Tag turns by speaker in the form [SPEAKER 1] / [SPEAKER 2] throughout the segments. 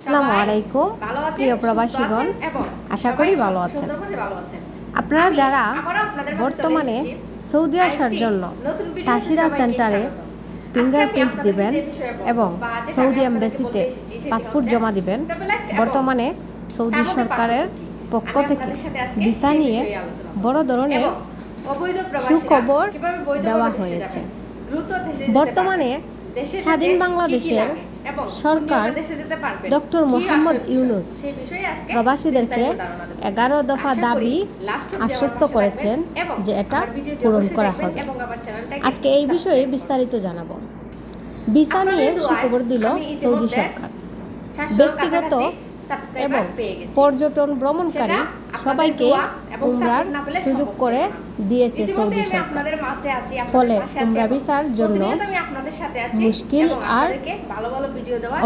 [SPEAKER 1] আসসালামু আলাইকুম, প্রিয় প্রবাসীগণ আশা করি ভালো আছেন। আপনারা যারা বর্তমানে সৌদি আসার জন্য তাসিরা সেন্টারে ফিঙ্গারপ্রিন্ট দিবেন এবং সৌদি এম্বাসিতে পাসপোর্ট জমা দিবেন, বর্তমানে সৌদি সরকারের পক্ষ থেকে ভিসা নিয়ে বড় ধরনের সুখবর দেওয়া হয়েছে। বর্তমানে স্বাধীন বাংলাদেশের সরকার ডক্টর মোহাম্মদ ইউনূস প্রবাসীদেরকে। এগারো দফা দাবি আশ্বস্ত করেছেন যে এটা পূরণ করা হবে। আজকে এই বিষয়ে বিস্তারিত জানাব। ভিসা নিয়ে সুখবর দিল সৌদি সরকার। ব্যক্তিগত এবং পর্যটন ভ্রমণকারী সবাইকে উমরার সুযোগ করে দিয়েছে সৌদি সরকার। ফলে উমরা ভিসার জন্য মুশকিল আর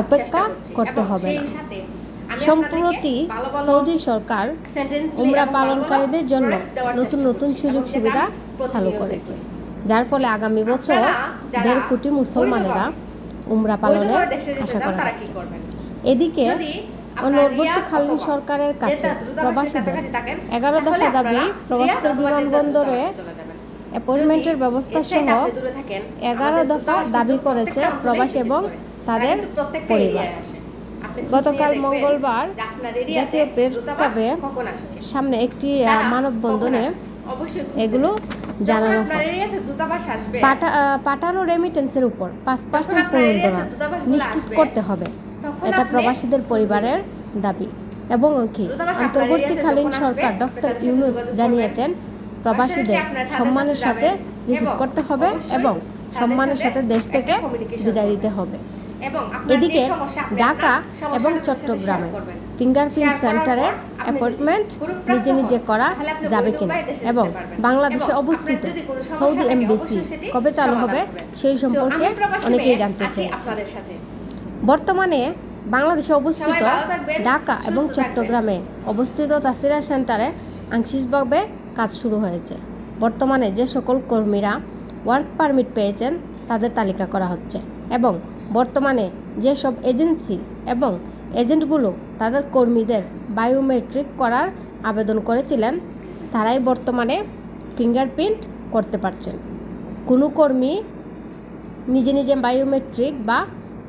[SPEAKER 1] অপেক্ষা করতে হবে না। সম্প্রতি সৌদি সরকার উমরা পালনকারীদের জন্য নতুন নতুন সুযোগ সুবিধা চালু করেছে। যার ফলে আগামী বছর দেড় কোটি মুসলমানেরা উমরা পালনের আশা করা যাচ্ছে। এদিকে
[SPEAKER 2] রিয়াদ অথবা
[SPEAKER 1] সরকারের কাছে প্রবাসীদের এগারো দফা দাবি প্রবাসীদের বিমানবন্দরে। অ্যাপয়েন্টমেন্টের ব্যবস্থা সহ এগারো দফা দাবি করেছে প্রবাসী এবং তাদের পরিবার। গতকাল মঙ্গলবার জাতীয় প্রেস ক্লাবে সামনে একটি মানববন্ধনে এগুলো জানানো পাঠানো রেমিটেন্সের উপর পাঁচ পার্সেন্ট প্রণোদনা নিশ্চিত করতে হবে। এটা প্রবাসীদের পরিবারের দাবি। এবং কি অন্তর্বর্তীকালীন সরকার ডক্টর ইউনুস জানিয়েছেন প্রবাসীদের সম্মানের সাথে রিসিভ করতে হবে এবং সম্মানের
[SPEAKER 2] সাথে
[SPEAKER 1] দেশ থেকে বিদায় দিতে হবে। এদিকে ঢাকা এবং চট্টগ্রামে। ফিঙ্গারপ্রিন্ট সেন্টারে অ্যাপয়েন্টমেন্ট নিজে নিজে করা যাবে কিনা এবং বাংলাদেশে অবস্থিত সৌদি এমবিসি কবে চালু হবে? সেই সম্পর্কে অনেকেই জানতে চেয়েছে। বর্তমানে বাংলাদেশে অবস্থিত ঢাকা এবং চট্টগ্রামে অবস্থিত তাসিরা সেন্টারে আংশিকভাবে কাজ শুরু হয়েছে। বর্তমানে যে সকল কর্মীরা ওয়ার্ক পারমিট পেয়েছেন তাদের তালিকা করা হচ্ছে এবং বর্তমানে যেসব এজেন্সি এবং এজেন্টগুলো তাদের কর্মীদের বায়োমেট্রিক করার আবেদন করেছিলেন তারাই বর্তমানে ফিঙ্গারপ্রিন্ট করতে পারছেন। কোনো কর্মী নিজে নিজে বায়োমেট্রিক বা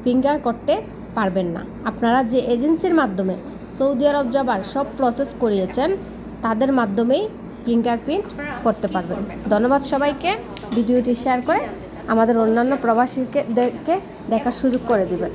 [SPEAKER 1] ফিঙ্গার করতে পারবেন না। আপনারা যে এজেন্সির মাধ্যমে সৌদি আরব যাবার সব প্রসেস করিয়েছেন, তাদের মাধ্যমেই ফিঙ্গারপ্রিন্ট করতে পারবেন। ধন্যবাদ সবাইকে। ভিডিওটি শেয়ার করে আমাদের অন্যান্য প্রবাসীকে দেখে দেখার সুযোগ করে দিবেন।